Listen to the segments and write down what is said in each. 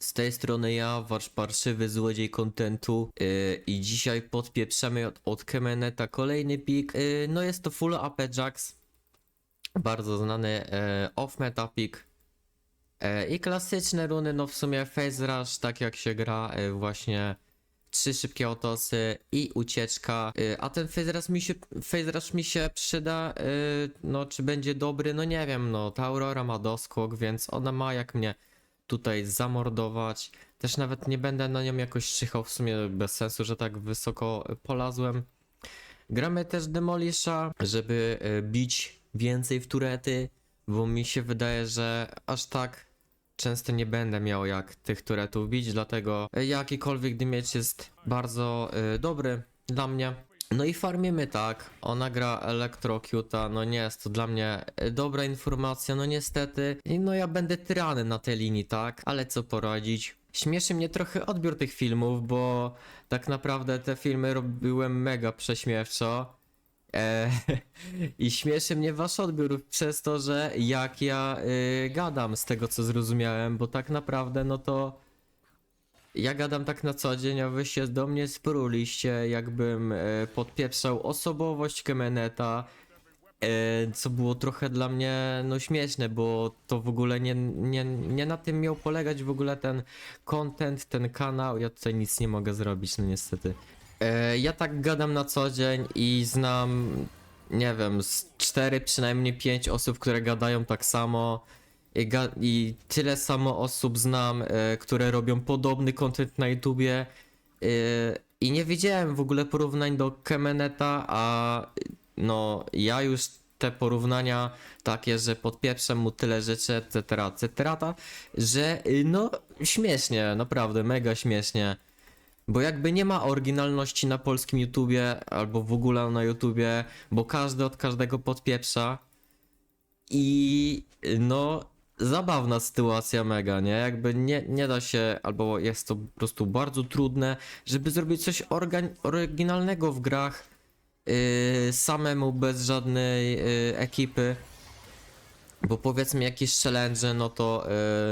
z tej strony ja, wasz parszywy złodziej kontentu yy, i dzisiaj podpieprzamy od, od Kemeneta kolejny pik, yy, no jest to full AP Jax, bardzo znany yy, off-meta pik. Yy, i klasyczne runy, no w sumie Phase Rush, tak jak się gra yy, właśnie trzy szybkie otosy i ucieczka, yy, a ten Phase mi się, Phase mi się przyda, yy, no czy będzie dobry, no nie wiem, no ta Aurora ma doskok, więc ona ma jak mnie tutaj zamordować. Też nawet nie będę na nią jakoś czyhał, w sumie bez sensu, że tak wysoko polazłem. Gramy też Demolisha, żeby e, bić więcej w turety, bo mi się wydaje, że aż tak często nie będę miał jak tych turetów bić, dlatego e, jakikolwiek damage jest bardzo e, dobry dla mnie. No i farmimy tak, ona gra Electrocuta, no nie jest to dla mnie e, dobra informacja, no niestety. I No ja będę tyrany na tej linii, tak? Ale co poradzić? Śmieszy mnie trochę odbiór tych filmów, bo tak naprawdę te filmy robiłem mega prześmiewczo. E, I śmieszy mnie wasz odbiór przez to, że jak ja y, gadam z tego co zrozumiałem, bo tak naprawdę no to ja gadam tak na co dzień, a wy się do mnie spruliście, jakbym e, podpieprzał osobowość Kemeneta, e, co było trochę dla mnie no śmieszne, bo to w ogóle nie, nie, nie na tym miał polegać w ogóle ten content, ten kanał, ja tutaj nic nie mogę zrobić, no niestety. E, ja tak gadam na co dzień i znam, nie wiem, z 4 przynajmniej 5 osób, które gadają tak samo. I, I tyle samo osób znam, e, które robią podobny content na YouTubie. E, I nie widziałem w ogóle porównań do Kemeneta, a no ja już te porównania takie, że podpieprzę mu tyle rzeczy, etc., etc., że y, no śmiesznie, naprawdę, mega śmiesznie. Bo jakby nie ma oryginalności na polskim YouTubie, albo w ogóle na YouTubie, bo każdy od każdego podpieprza. I no, zabawna sytuacja mega, nie? Jakby nie, nie da się, albo jest to po prostu bardzo trudne, żeby zrobić coś oryginalnego w grach yy, samemu, bez żadnej yy, ekipy. Bo powiedzmy jakieś challenge, no to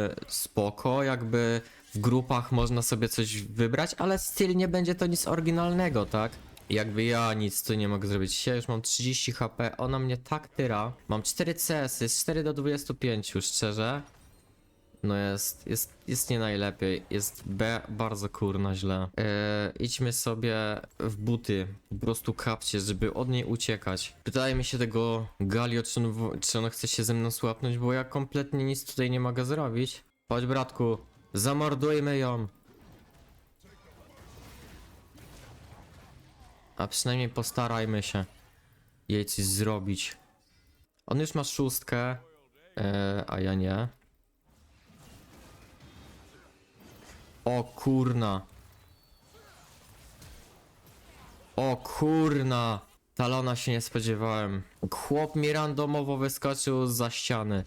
yy, spoko, jakby w grupach można sobie coś wybrać, ale styl nie będzie to nic oryginalnego, tak? Jakby ja nic tu nie mogę zrobić. Ja już mam 30 HP, ona mnie tak tyra. Mam 4 CS, jest 4 do 25, szczerze. No jest, jest, jest nie najlepiej. Jest B bardzo kurna źle. Eee, idźmy sobie w buty. Po prostu kapcie, żeby od niej uciekać. Pytałem mi się tego Galio, czy on, czy on chce się ze mną słapnąć, bo ja kompletnie nic tutaj nie mogę zrobić. Chodź bratku, zamordujmy ją. A przynajmniej postarajmy się jej coś zrobić. On już ma szóstkę, e, a ja nie. O kurna. O kurna. Talona się nie spodziewałem. Chłop mi randomowo wyskoczył za ściany.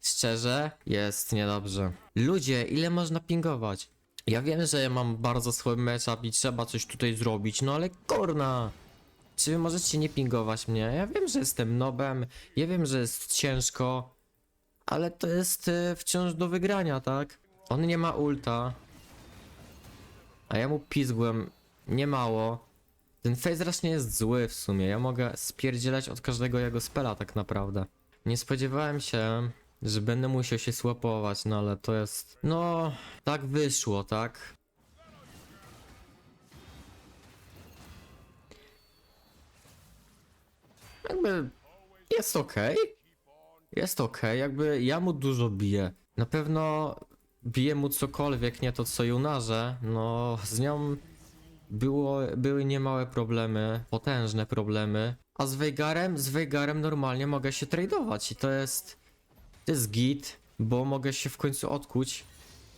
Szczerze, jest niedobrze. Ludzie, ile można pingować? Ja wiem, że mam bardzo słaby matchup i trzeba coś tutaj zrobić, no ale kurna! Czy wy możecie nie pingować mnie? Ja wiem, że jestem nobem, ja wiem, że jest ciężko, ale to jest e, wciąż do wygrania, tak? On nie ma ulta, a ja mu pizgłem niemało. Ten phase rush nie jest zły w sumie, ja mogę spierdzielać od każdego jego spela tak naprawdę. Nie spodziewałem się, że będę musiał się słapować, no ale to jest... No, tak wyszło, tak? Jakby jest okej. Jest okej, jakby ja mu dużo biję. Na pewno biję mu cokolwiek, nie to co Junarze. No, z nią było, były niemałe problemy, potężne problemy. A z Veigarem, z Veigarem normalnie mogę się tradeować i to jest, to jest git, bo mogę się w końcu odkuć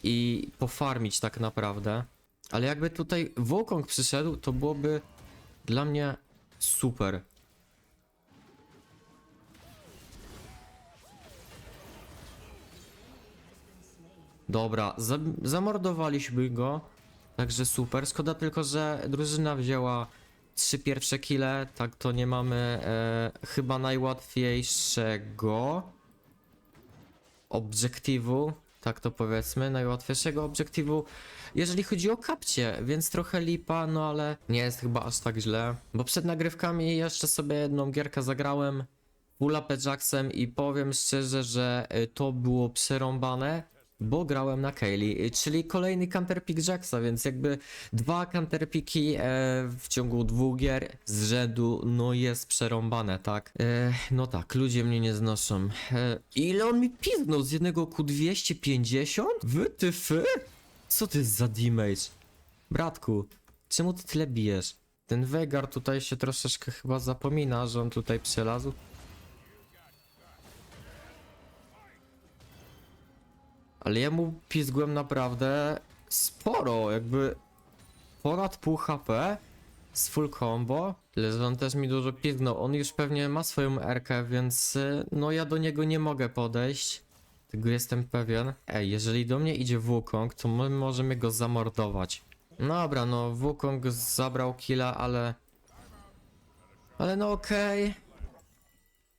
i pofarmić tak naprawdę. Ale jakby tutaj Wukong przyszedł, to byłoby dla mnie super. Dobra, za zamordowaliśmy go. Także super. Szkoda tylko, że drużyna wzięła trzy pierwsze kile. Tak to nie mamy e, chyba najłatwiejszego obiektywu. tak to powiedzmy, najłatwiejszego obiektywu, jeżeli chodzi o kapcie, więc trochę lipa, no ale nie jest chyba aż tak źle, bo przed nagrywkami jeszcze sobie jedną gierkę zagrałem, full AP Jacksem i powiem szczerze, że y, to było przerąbane, bo grałem na Kaylee, czyli kolejny counterpick Jacksa, więc jakby dwa counterpiki e, w ciągu dwóch gier z rzędu, no jest przerąbane, tak? E, no tak, ludzie mnie nie znoszą. E, ile on mi piznął z jednego Q250? Wytyfy? Co ty za damage? Bratku, czemu ty tyle bijesz? Ten Vegar tutaj się troszeczkę chyba zapomina, że on tutaj przelazł. Ale ja mu pizgłem naprawdę sporo, jakby ponad pół HP z full combo. Tyle, że on też mi dużo pizgnął. On już pewnie ma swoją erkę, więc y, no ja do niego nie mogę podejść. Tego jestem pewien. Ej, jeżeli do mnie idzie Wukong, to my możemy go zamordować. Dobra, no Wukong zabrał killa, ale... Ale no okej.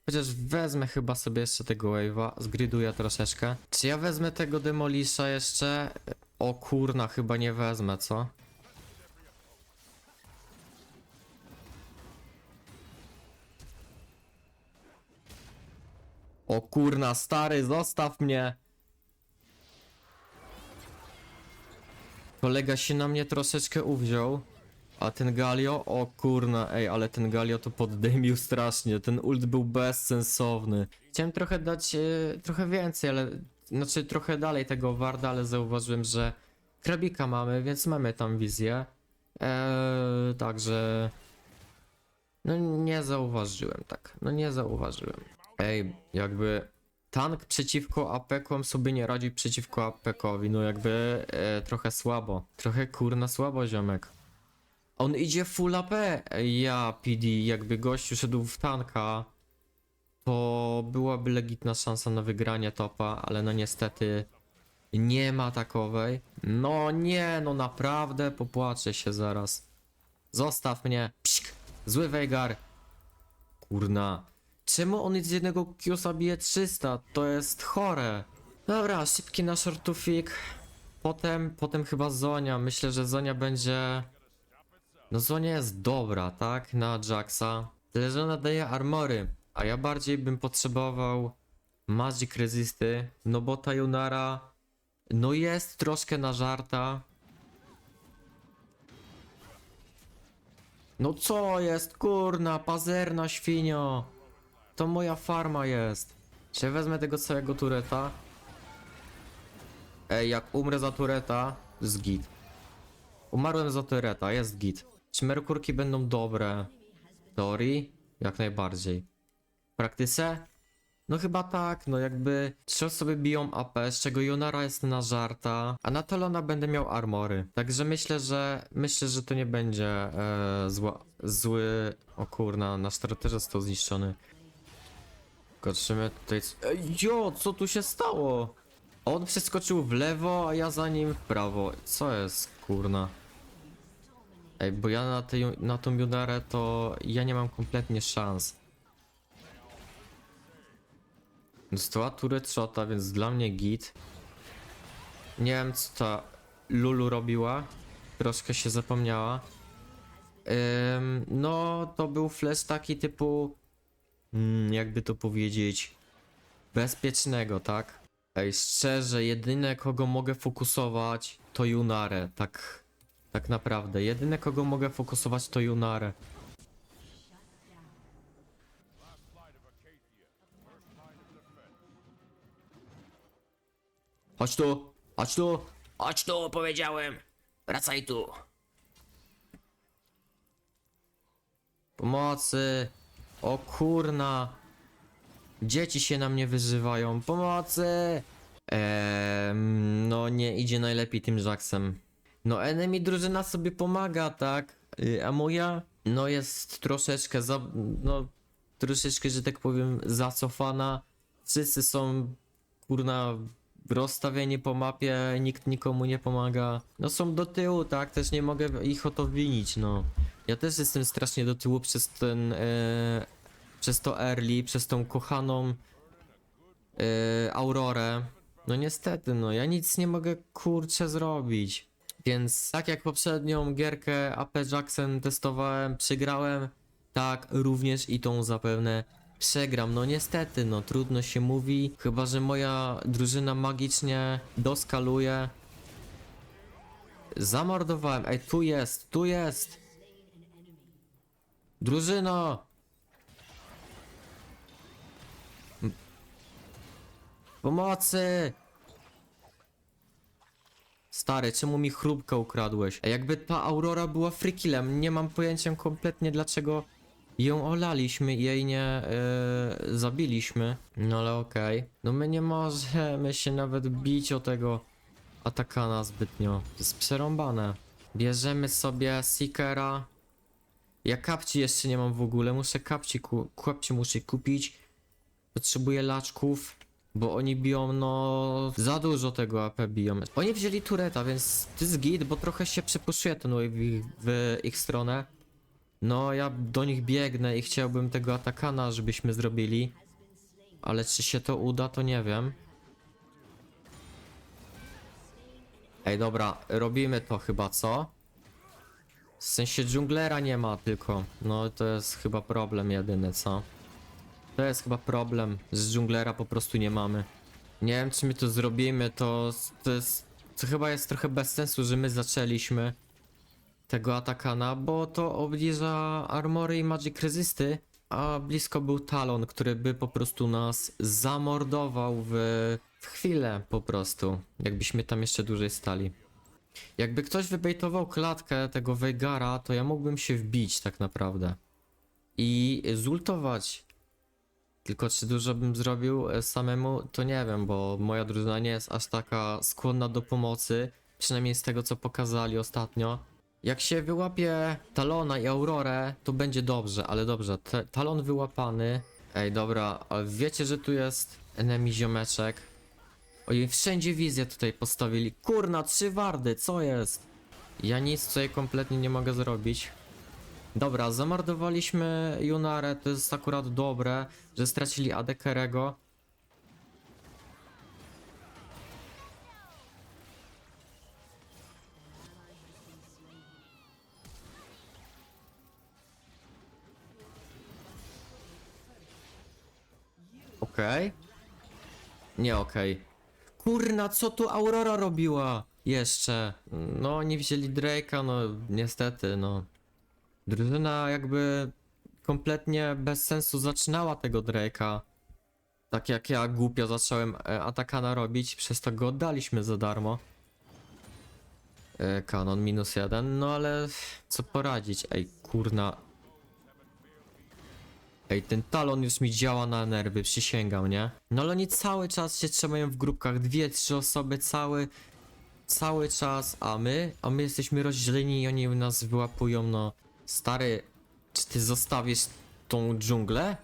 Chociaż wezmę chyba sobie jeszcze tego wave'a, zgriduję troszeczkę. Czy ja wezmę tego Demolisha jeszcze? O kurna, chyba nie wezmę, co? O kurna, stary, zostaw mnie! Kolega się na mnie troszeczkę uwziął. A ten Galio? O kurna, ej, ale ten Galio to poddymił strasznie. Ten ult był bezsensowny. Chciałem trochę dać e, trochę więcej, ale znaczy trochę dalej tego Warda, ale zauważyłem, że krabika mamy, więc mamy tam wizję. Eee, także. No nie zauważyłem, tak. No nie zauważyłem. Ej, jakby tank przeciwko APK-om sobie nie radzi przeciwko APK-owi. No jakby e, trochę słabo. Trochę kurna słabo, ziomek. On idzie full AP. Ja, PD, jakby gościu szedł w tanka, to byłaby legitna szansa na wygranie topa, ale no niestety nie ma takowej. No nie, no naprawdę popłaczę się zaraz. Zostaw mnie. Psik. Zły Veigar. Kurna. Czemu on z jednego Qsa bije 300? To jest chore. Dobra, szybki na shortufik. Potem, potem chyba Zonia. Myślę, że Zonia będzie... No Zonia jest dobra, tak? Na Jacksa. Tyle, że ona daje armory. A ja bardziej bym potrzebował Magic Resisty. No bo ta Junara... No jest troszkę na żarta. No co jest, kurna, pazerna świnio. To moja farma jest. Czy wezmę tego całego tureta? Ej, jak umrę za tureta, z git. Umarłem za tureta, jest git. Czy merkurki będą dobre? W Teorii? Jak najbardziej. W praktyce? No chyba tak, no jakby trzy osoby biją AP, z czego Jonara jest na żarta, a na Telona będę miał armory. Także myślę, że myślę, że to nie będzie e, zła, zły... O kurna, nasz też został zniszczony. Patrzymy tutaj... Jo, co tu się stało? On przeskoczył w lewo, a ja za nim w prawo. Co jest, kurna? Ej, bo ja na, tej, na tą Junarę to ja nie mam kompletnie szans. Dostała shota, więc dla mnie git. Nie wiem co ta Lulu robiła. Troszkę się zapomniała. Ym, no, to był flash taki typu... Mm, jakby to powiedzieć... Bezpiecznego, tak? Ej, szczerze, jedyne kogo mogę fokusować to Junare, tak... Tak naprawdę. Jedyne kogo mogę fokusować to Junare. Chodź tu! Chodź tu! Chodź tu, powiedziałem. Wracaj tu. Pomocy! O kurna! Dzieci się na mnie wyzywają. Pomocy! Eee, no nie idzie najlepiej tym Jacksem. No enemy drużyna sobie pomaga, tak? Y, A moja, no jest troszeczkę za, no troszeczkę, że tak powiem, zacofana. Wszyscy są, kurna, rozstawieni po mapie, nikt nikomu nie pomaga. No są do tyłu, tak? Też nie mogę ich o to winić, no. Ja też jestem strasznie do tyłu przez ten, e, przez to early, przez tą kochaną e, Aurorę. No niestety, no ja nic nie mogę kurczę zrobić. Więc tak jak poprzednią gierkę AP Jackson testowałem, przegrałem, tak również i tą zapewne przegram. No niestety, no trudno się mówi, chyba że moja drużyna magicznie doskaluje. Zamordowałem, ej tu jest, tu jest! Drużyno! Pomocy! Stary, czemu mi chrupkę ukradłeś? Jakby ta Aurora była frikilem, nie mam pojęcia kompletnie dlaczego ją olaliśmy i jej nie yy, zabiliśmy. No ale okej. No my nie możemy się nawet bić o tego atakana zbytnio. To jest przerąbane. Bierzemy sobie Seekera. Ja kapci jeszcze nie mam w ogóle, muszę kapci, ku kapci muszę kupić. Potrzebuję laczków, bo oni biją no za dużo tego AP biją. Oni wzięli tureta, więc to jest git, bo trochę się przepuszuje ten wave w ich, w ich stronę. No ja do nich biegnę i chciałbym tego atakana, żebyśmy zrobili. Ale czy się to uda, to nie wiem. Ej, dobra, robimy to chyba, co? W sensie dżunglera nie ma tylko. No to jest chyba problem jedyny, co? To jest chyba problem, że dżunglera po prostu nie mamy. Nie wiem, czy my to zrobimy, to, to jest... To chyba jest trochę bez sensu, że my zaczęliśmy tego atakana, bo to obniża armory i magic resisty, a blisko był talon, który by po prostu nas zamordował w, w chwilę po prostu, jakbyśmy tam jeszcze dłużej stali. Jakby ktoś wybejtował klatkę tego Veigara, to ja mógłbym się wbić tak naprawdę. I zultować. Tylko czy dużo bym zrobił e, samemu, to nie wiem, bo moja drużyna nie jest aż taka skłonna do pomocy. Przynajmniej z tego co pokazali ostatnio. Jak się wyłapie Talona i Aurorę, to będzie dobrze, ale dobrze. Te, talon wyłapany. Ej, dobra, wiecie, że tu jest enemy ziomeczek. Oj, wszędzie wizję tutaj postawili. Kurna, trzy wardy, co jest? Ja nic tutaj kompletnie nie mogę zrobić. Dobra, zamordowaliśmy Junarę, to jest akurat dobre, że stracili Adekerego. Okej. Nie okej. Kurna, co tu Aurora robiła? Jeszcze. No, nie wzięli Drake'a, no niestety, no. Drużyna jakby kompletnie bez sensu zaczynała tego Drake'a. Tak jak ja głupio zacząłem e, atakana robić, przez to go oddaliśmy za darmo. E, kanon minus jeden, no ale co poradzić? Ej, kurna. Ej, ten talon już mi działa na nerwy, przysięgam, nie? No ale oni cały czas się trzymają w grupkach, dwie, trzy osoby, cały, cały czas, a my, a my jesteśmy rozdzieleni i oni nas wyłapują, no. Stary, czy ty zostawisz tą dżunglę?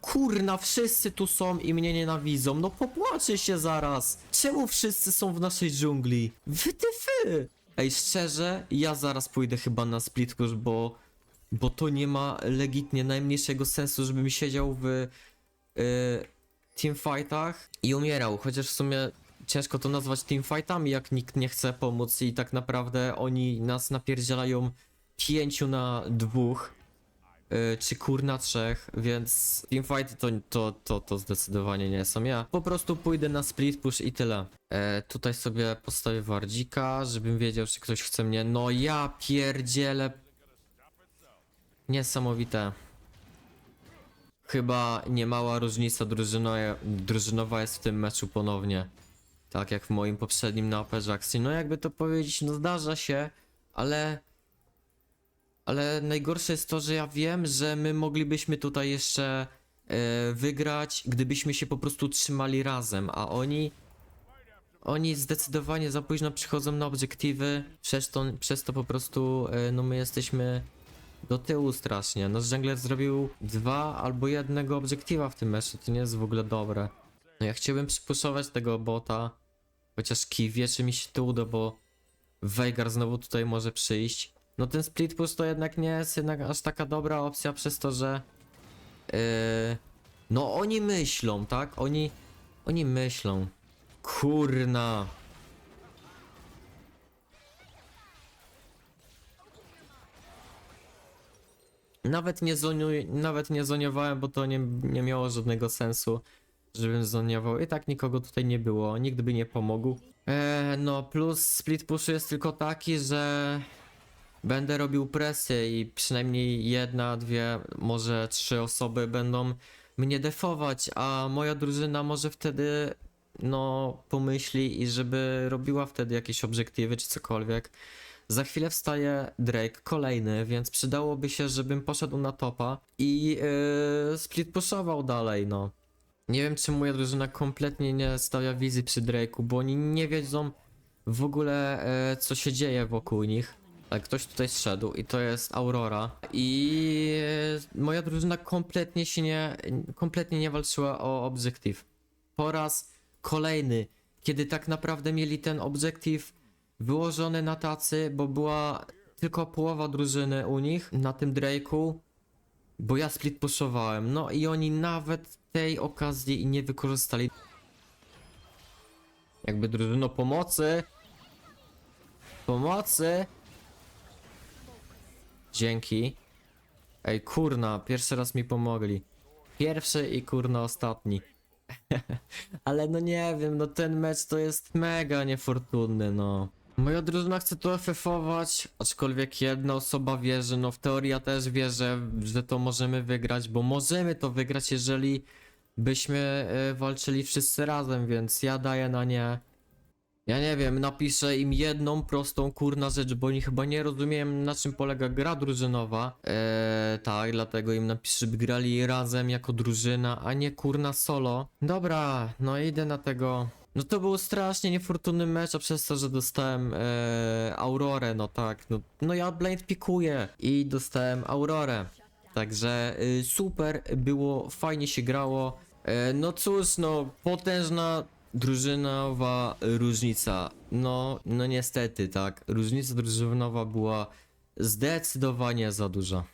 Kurna, wszyscy tu są i mnie nienawidzą, no popłaczę się zaraz. Czemu wszyscy są w naszej dżungli? Wytyfy! Ej, szczerze, ja zaraz pójdę chyba na split push, bo... Bo to nie ma legitnie najmniejszego sensu, żebym siedział w... Yy, teamfightach i umierał, chociaż w sumie ciężko to nazwać teamfightami, jak nikt nie chce pomóc i tak naprawdę oni nas napierdzielają pięciu na dwóch, yy, czy kur na trzech, więc teamfighty to, to, to, to zdecydowanie nie są ja. Po prostu pójdę na split push i tyle. E, tutaj sobie postawię wardzika, żebym wiedział, czy ktoś chce mnie. No ja pierdzielę. Niesamowite. Chyba niemała różnica drużyno- drużynowa jest w tym meczu ponownie. Tak jak w moim poprzednim na Upper Jacksie. No jakby to powiedzieć, no zdarza się, ale... Ale najgorsze jest to, że ja wiem, że my moglibyśmy tutaj jeszcze e, wygrać, gdybyśmy się po prostu trzymali razem, a oni... Oni zdecydowanie za późno przychodzą na obiektywy, przez to, przez to po prostu, e, no my jesteśmy do tyłu strasznie. Nasz Jungler zrobił dwa albo jednego obiektywa w tym meczu, to nie jest w ogóle dobre. No ja chciałbym przypuszować tego bota, chociaż kij wie, czy mi się to uda, bo Veigar znowu tutaj może przyjść. No ten split push to jednak nie jest jednak aż taka dobra opcja przez to, że yy, No oni myślą, tak? Oni, oni myślą. Kurna. Nawet nie, zoniu, nawet nie zoniowałem, bo to nie, nie miało żadnego sensu, żebym zoniował. I tak nikogo tutaj nie było, nikt by nie pomógł. Eee, no plus split push jest tylko taki, że będę robił presję i przynajmniej jedna, dwie, może trzy osoby będą mnie defować, a moja drużyna może wtedy no pomyśli i żeby robiła wtedy jakieś obiektywy czy cokolwiek. Za chwilę wstaje Drake, kolejny, więc przydałoby się, żebym poszedł na topa i yy, split pushował dalej, no. Nie wiem, czy moja drużyna kompletnie nie stawia wizji przy Drake'u, bo oni nie wiedzą w ogóle, e, co się dzieje wokół nich. Ale ktoś tutaj zszedł i to jest Aurora. I e, moja drużyna kompletnie się nie, kompletnie nie walczyła o obiektyw. Po raz kolejny, kiedy tak naprawdę mieli ten obiektyw wyłożony na tacy, bo była tylko połowa drużyny u nich na tym Drake'u, bo ja split pushowałem. No i oni nawet tej okazji nie wykorzystali. Jakby drużyno pomocy. Pomocy. Dzięki. Ej, kurna, pierwszy raz mi pomogli. Pierwszy i kurna ostatni. Ale no nie wiem, no ten mecz to jest mega niefortunny, no. Moja drużyna chce to FF-ować, aczkolwiek jedna osoba wierzy, no w teorii ja też wierzę, że to możemy wygrać, bo możemy to wygrać, jeżeli byśmy e, walczyli wszyscy razem, więc ja daję na nie. Ja nie wiem, napiszę im jedną prostą kurna rzecz, bo oni chyba nie rozumieją na czym polega gra drużynowa. Eee, tak, dlatego im napiszę, żeby grali razem jako drużyna, a nie kurna solo. Dobra, no idę na tego. No to był strasznie niefortunny mecz, a przez to, że dostałem eee, Aurorę, no tak, no, no ja blind pikuję i dostałem Aurorę. Także y, super było, fajnie się grało. E, no cóż, no potężna drużynowa różnica. No, no niestety, tak. Różnica drużynowa była zdecydowanie za duża.